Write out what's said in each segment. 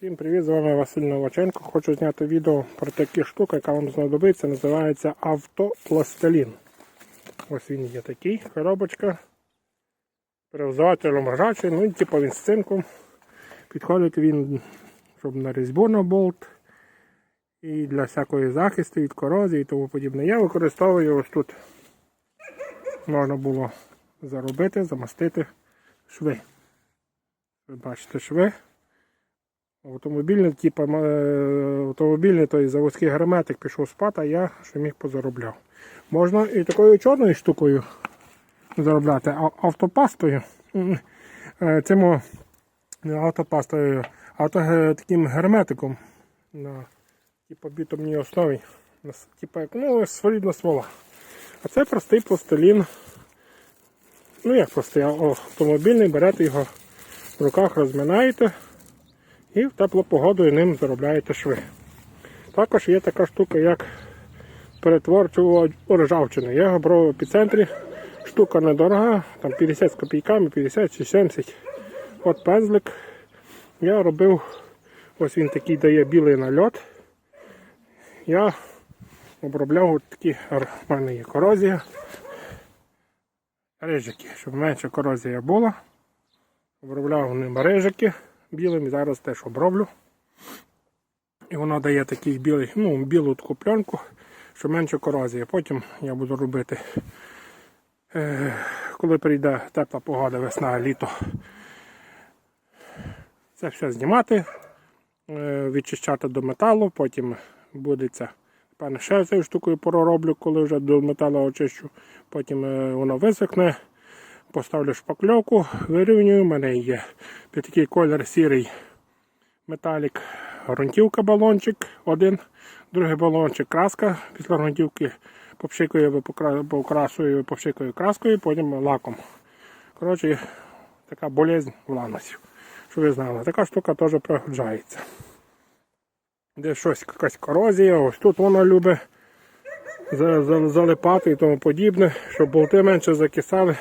Всім привіт, з вами Василь Новаченко. Хочу зняти відео про такі штуки, яка вам знадобиться. Називається автопластилін. Ось він є такий, коробочка. Перевзувателем ржачий, ну і типу він з цинком. Підходить він, щоб на різьбу на болт. І для всякої захисту від корозії і тому подібне. Я використовую ось тут. Можна було заробити, замастити шви. Ви бачите шви. Автомобільний, типу, е, автомобільний той заводський герметик пішов спати, а я що міг позаробляв. Можна і такою чорною штукою заробляти, а автопастою. е, Цим автопастою, а то таким герметиком на типу, бітумній основі. Типу, ну, солідна смола. А це простий пластилін. Ну як простий, автомобільний, берете його в руках, розминаєте і в теплу погоду ним заробляєте шви. Також є така штука, як перетворчого ржавчини. Я його брав в епіцентрі. Штука недорога, там 50 з копійками, 50 чи 70. От пензлик. Я робив, ось він такий дає білий нальот. Я обробляв от такі, в мене є корозія. Рижики, щоб менше корозія була. Обробляв ним рижики білим зараз теж оброблю. І воно дає такий білий, ну, білу таку пленку, що менше корозії. Потім я буду робити, е, коли прийде тепла погода, весна, літо. Це все знімати, е, відчищати до металу, потім буде це. Певне, ще цією штукою пророблю, коли вже до металу очищу. Потім е, воно висохне. Поставлю шпакльовку, вирівнюю. У мене є під такий колір сірий металік. Грунтівка балончик один, другий балончик краска. Після грунтівки попшикую, покра- покрасую, попшикую краскою, потім лаком. Коротше, така болезнь в. Що ви знали, така штука теж пригоджається. Де щось, якась корозія, ось тут вона любить за- за- залипати і тому подібне, щоб болти менше закисали.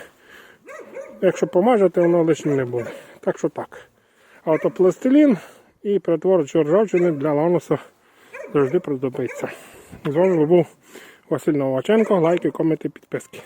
Якщо помажете, воно лишнім не буде. Так що так. Автопластилін і перетворювач ржавчини для лануса завжди придобиться. З вами був Василь Новаченко. Лайки, коменти, підписки.